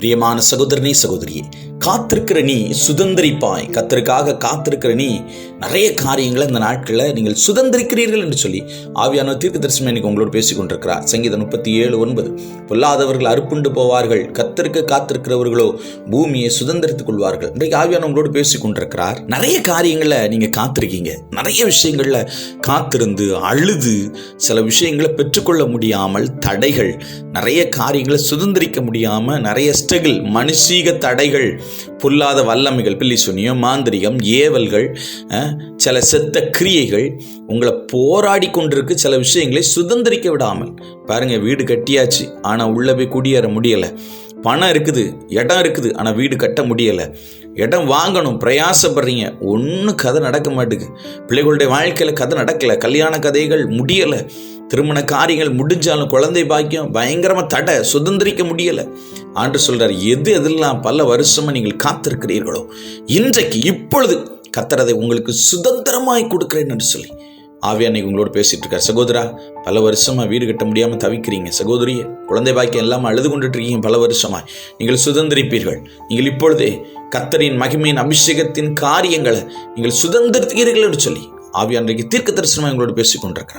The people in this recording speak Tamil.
प्रियमान सहोदरने सहोदरिये காத்திருக்கிற நீ சுதந்திரிப்பாய். கத்தருக்காக காத்திருக்கிற நீ நிறைய காரியங்களை இந்த நாட்களில் நீங்கள் சுதந்திரிக்கிறீர்கள் என்று சொல்லி ஆவியான தீர்க்க தரிசனம் இன்னைக்கு உங்களோடு பேசிக் கொண்டிருக்கிறார் சங்கீதம் முப்பத்தி ஏழு ஒன்பது. பொல்லாதவர்கள் அறுப்புண்டு போவார்கள். கத்திருக்க காத்திருக்கிறவர்களோ பூமியை சுதந்திரித்துக் கொள்வார்கள். இன்றைக்கு ஆவியான உங்களோடு பேசிக் கொண்டிருக்கிறார் நிறைய காரியங்களை நீங்கள் காத்திருக்கீங்க. நிறைய விஷயங்களில் காத்திருந்து அழுது சில விஷயங்களை பெற்றுக்கொள்ள முடியாமல் தடைகள் நிறைய காரியங்களை சுதந்திரிக்க முடியாமல் நிறைய ஸ்ட்ரகிள் மனுஷீக தடைகள் பொல்லாத வல்லமைகள் பில்லிசுனியம் மாந்திரிகம் ஏவல்கள் சில செத்த கிரியைகள் உங்களை போராடி கொண்டிருக்கு சில விஷயங்களை சுதந்திரிக்க விடாமல். பாருங்க வீடு கட்டியாச்சு ஆனால் உள்ளே போய் குடியேற முடியலை. பணம் இருக்குது இடம் இருக்குது ஆனால் வீடு கட்ட முடியலை. இடம் வாங்கணும் பிரயாசப்படுறீங்க. ஒன்றும் கதை நடக்க மாட்டேங்குது பிள்ளைகளுடைய வாழ்க்கையில் கதை நடக்கலை கல்யாண கதைகள் முடியலை. திருமண காரியங்கள் முடிஞ்சாலும் குழந்தை பாக்கியம் பயங்கரமாக தடை சுதந்திரிக்க முடியலை. ஆண்டு சொல்கிறார் எது எதெல்லாம் பல வருஷமாக நீங்கள் காத்திருக்கிறீர்களோ இன்றைக்கு இப்பொழுது கத்துறதை உங்களுக்கு சுதந்திரமாய் கொடுக்குறேன்னு என்று சொல்லி ஆவியானை உங்களோட பேசிட்டு இருக்கார் சகோதரா பல வருஷமா வீடு கட்ட முடியாம தவிக்கிறீங்க. சகோதரி குழந்தை பாக்கியம் எல்லாமே அழுது கொண்டுட்டு இருக்கீங்க பல வருஷமாக நீங்கள் சுதந்திரிப்பீர்கள். நீங்கள் இப்பொழுதே கத்தரின் மகிமையின் அபிஷேகத்தின் காரியங்களை நீங்கள் சுதந்திரித்தீர்கள் என்று சொல்லி ஆவியான்றைக்கு தீர்க்க தரிசனமாக எங்களோட பேசிக் கொண்டிருக்கிறார்